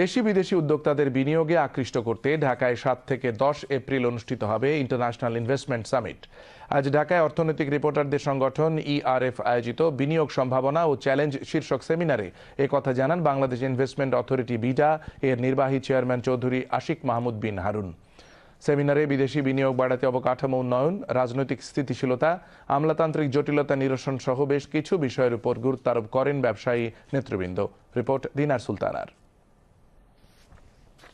দেশি বিদেশি উদ্যোক্তাদের বিনিয়োগে আকৃষ্ট করতে ঢাকায় সাত থেকে দশ এপ্রিল অনুষ্ঠিত হবে ইন্টারন্যাশনাল ইনভেস্টমেন্ট সামিট। আজ ঢাকায় অর্থনৈতিক রিপোর্টারদের সংগঠন ইআরএফ আয়োজিত বিনিয়োগ সম্ভাবনা ও চ্যালেঞ্জ শীর্ষক সেমিনারে কথা জানান বাংলাদেশ ইনভেস্টমেন্ট অথরিটি বিডা এর নির্বাহী চেয়ারম্যান চৌধুরী আশিক মাহমুদ বিন হারুন। সেমিনারে বিদেশি বিনিয়োগ বাড়াতে অবকাঠামো উন্নয়ন, রাজনৈতিক স্থিতিশীলতা, আমলাতান্ত্রিক জটিলতা নিরসন সহ বেশ কিছু বিষয়ের উপর গুরুত্ব আরোপ করেন ব্যবসায়ী নেতৃবৃন্দ। রিপোর্ট দিনার সুলতানার।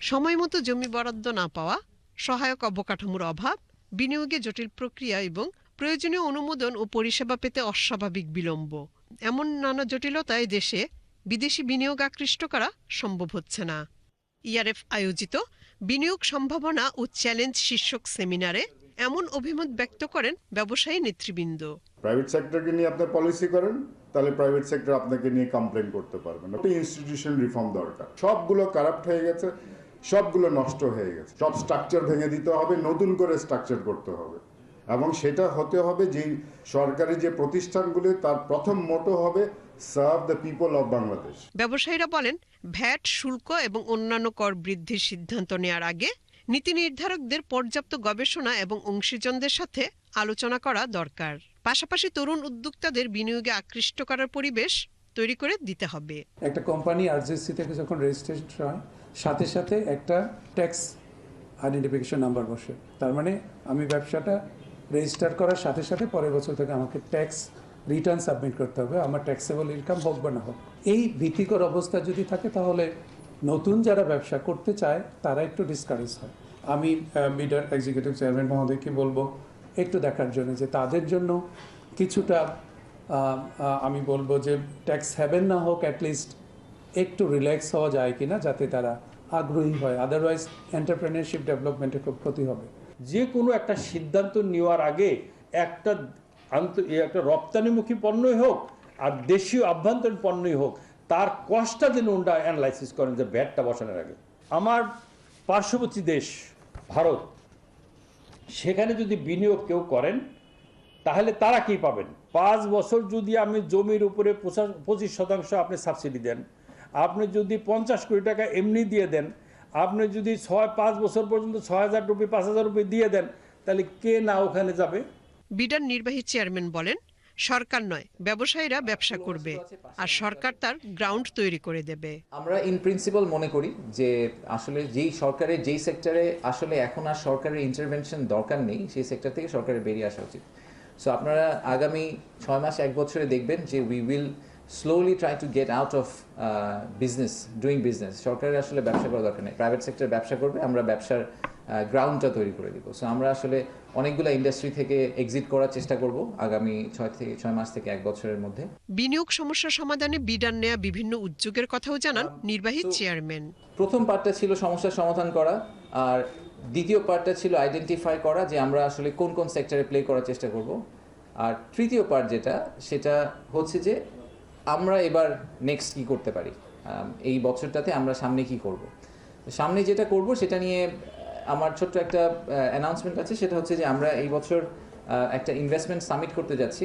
সময়মতো জমি বরাদ্দ না পাওয়া, সহায়ক অবকাঠামোর অভাব, বিনিয়োগে জটিল প্রক্রিয়া এবং প্রয়োজনীয় অনুমোদন ও পরিষেবা পেতে অস্বাভাবিক বিলম্ব। এমন নানা জটিলতায় দেশে বিদেশি বিনিয়োগ আকৃষ্ট করা সম্ভব হচ্ছে না। ইআরএফ আয়োজিত বিনিয়োগ সম্ভাবনা ও চ্যালেঞ্জ শীর্ষক সেমিনারে এমন অভিমত ব্যক্ত করেন ব্যবসায়ী নেতৃবৃন্দ। প্রাইভেট সেক্টরকে নিয়ে আপনি পলিসি করেন, তাহলে প্রাইভেট সেক্টর আপনাকে নিয়ে কমপ্লেন করতে পারবেন একটা ইনস্টিটিউশন রিফর্ম দরকার। সবগুলো কারাপ্ট হয়ে গেছে। সবগুলো নষ্ট হয়ে গেছে। সব স্ট্রাকচার ভেঙে দিতে হবে, নতুন করে স্ট্রাকচার করতে হবে। এবং সেটা হতে হবে যে সরকারি যে প্রতিষ্ঠানগুলি, তার প্রথম মোটো হবে serve the people of Bangladesh ব্যবসায়ীরা বলেন, ভ্যাট, শুল্ক এবং অন্যান্য কর বৃদ্ধির সিদ্ধান্ত নেওয়ার আগে নীতি নির্ধারকদের পর্যাপ্ত গবেষণা এবং অংশীজনদের সাথে আলোচনা করা দরকার। পাশাপাশি তরুণ উদ্যোক্তাদের বিনিয়োগে আকৃষ্ট করার পরিবেশ তৈরি করে দিতে হবে। একটা কোম্পানি আরজিসি থেকে যখন রেজিস্ট্রেশন হয়, সাথে সাথে একটা ট্যাক্স আইডেন্টিফিকেশন নাম্বার বসে। তার মানে আমি ব্যবসাটা রেজিস্টার করার সাথে সাথে পরের বছর থেকে আমাকে ট্যাক্স রিটার্ন সাবমিট করতে হবে। আমার ট্যাক্সেবল ইনকাম হোক বা না হোক। এই ভীতিকর অবস্থা যদি থাকে, তাহলে নতুন যারা ব্যবসা করতে চায়, তারা একটু ডিসকারেজ হয়। আমি মিডার এক্সিকিউটিভ চেয়ারম্যান মহোদয়কে বলব, একটু দেখার জন্য যে তাদের জন্য কিছুটা আমি বলব যে ট্যাক্স হ্যাভেন না হোক অ্যাটলিস্ট একটু রিল্যাক্স হওয়া যায় কিনা যাতে তারা আগ্রহী হয়। আদারওয়াইজ এন্টারপ্রেনারশিপ ডেভেলপমেন্টে খুব ক্ষতি হবে। যে কোনো একটা সিদ্ধান্ত নেওয়ার আগে একটা আন্ত একটা রপ্তানিমুখী পণ্যই হোক আর দেশীয় আভ্যন্তরীণ পণ্যই হোক, তার কষ্টটা যেন ওনটা অ্যানালাইসিস করেন যে ব্যাটটা বসানোর আগে। আমার পার্শ্ববর্তী দেশ, ভারত, সেখানে যদি বিনিয়োগ কেউ করেন তাহলে তারা কি পাবেন? পাঁচ বছর যদি আমি জমির উপরে পঁচিশ শতাংশ আপনি সাবসিডি দেন আপনি যদি পঞ্চাশ কোটি টাকা এমনি দিয়ে দেন আপনি যদি ছয় পাঁচ বছর পর্যন্ত ছয় হাজার রুপি পাঁচ হাজার রুপি দিয়ে দেন তাহলে কে না ওখানে যাবে? বিডার নির্বাহী চেয়ারম্যান বলেন সরকার নয় ব্যবসায়ীরা ব্যবসা করবে আর সরকার তার গ্রাউন্ড তৈরি করে দেবে। আমরা ইন প্রিন্সিপাল মনে করি যে আসলে যেই সরকারের যেই সেক্টরে আসলে এখন আর সরকারের ইন্টারভেনশন দরকার নেই সেই সেক্টর থেকে সরকারের বেরিয়ে আসা উচিত। সো আপনারা আগামী ছয় মাস এক বছরে দেখবেন যে we will slowly try to get out of business doing business সরকারের আসলে ব্যবসা করা দরকার নেই। প্রাইভেট সেক্টর ব্যবসা করবে আমরা ব্যবসার গ্রাউন্ডটা তৈরি করে দিব। সো আমরা আসলে অনেকগুলো ইন্ডাস্ট্রি থেকে এক্সিট করার চেষ্টা করব আগামী ছয় থেকে ছয় মাস থেকে এক বছরের মধ্যে। বিনিয়োগ সমস্যা সমাধানে বিডান নেয়া বিভিন্ন উদ্যোগের কথাও জানান নির্বাহী চেয়ারম্যান। প্রথম পার্টটা ছিল সমস্যার সমাধান করা আর দ্বিতীয় পার্টটা ছিল আইডেন্টিফাই করা যে আমরা আসলে কোন কোন সেক্টরে প্লে করার চেষ্টা করব। আর তৃতীয় পার্ট যেটা, সেটা হচ্ছে যে আমরা এবার নেক্সট কি করতে পারি? এই বছরটাতে আমরা সামনে কি করব? সামনে যেটা করব, সেটা নিয়ে আমার ছোট্ট একটা অ্যানাউন্সমেন্ট আছে। সেটা হচ্ছে যে আমরা এই বছর একটা ইনভেস্টমেন্ট সামিট করতে যাচ্ছি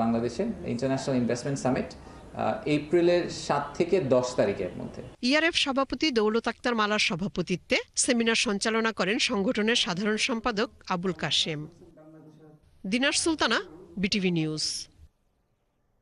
বাংলাদেশে ইন্টারন্যাশনাল ইনভেস্টমেন্ট সামিট এপ্রিলের সাত থেকে দশ তারিখের মধ্যে। ইআরএফ সভাপতি দৌলত আক্তার মালার সভাপতিত্বে সেমিনার সঞ্চালনা করেন সংগঠনের সাধারণ সম্পাদক Abul Kashem. Dinar Sultana, BTV news.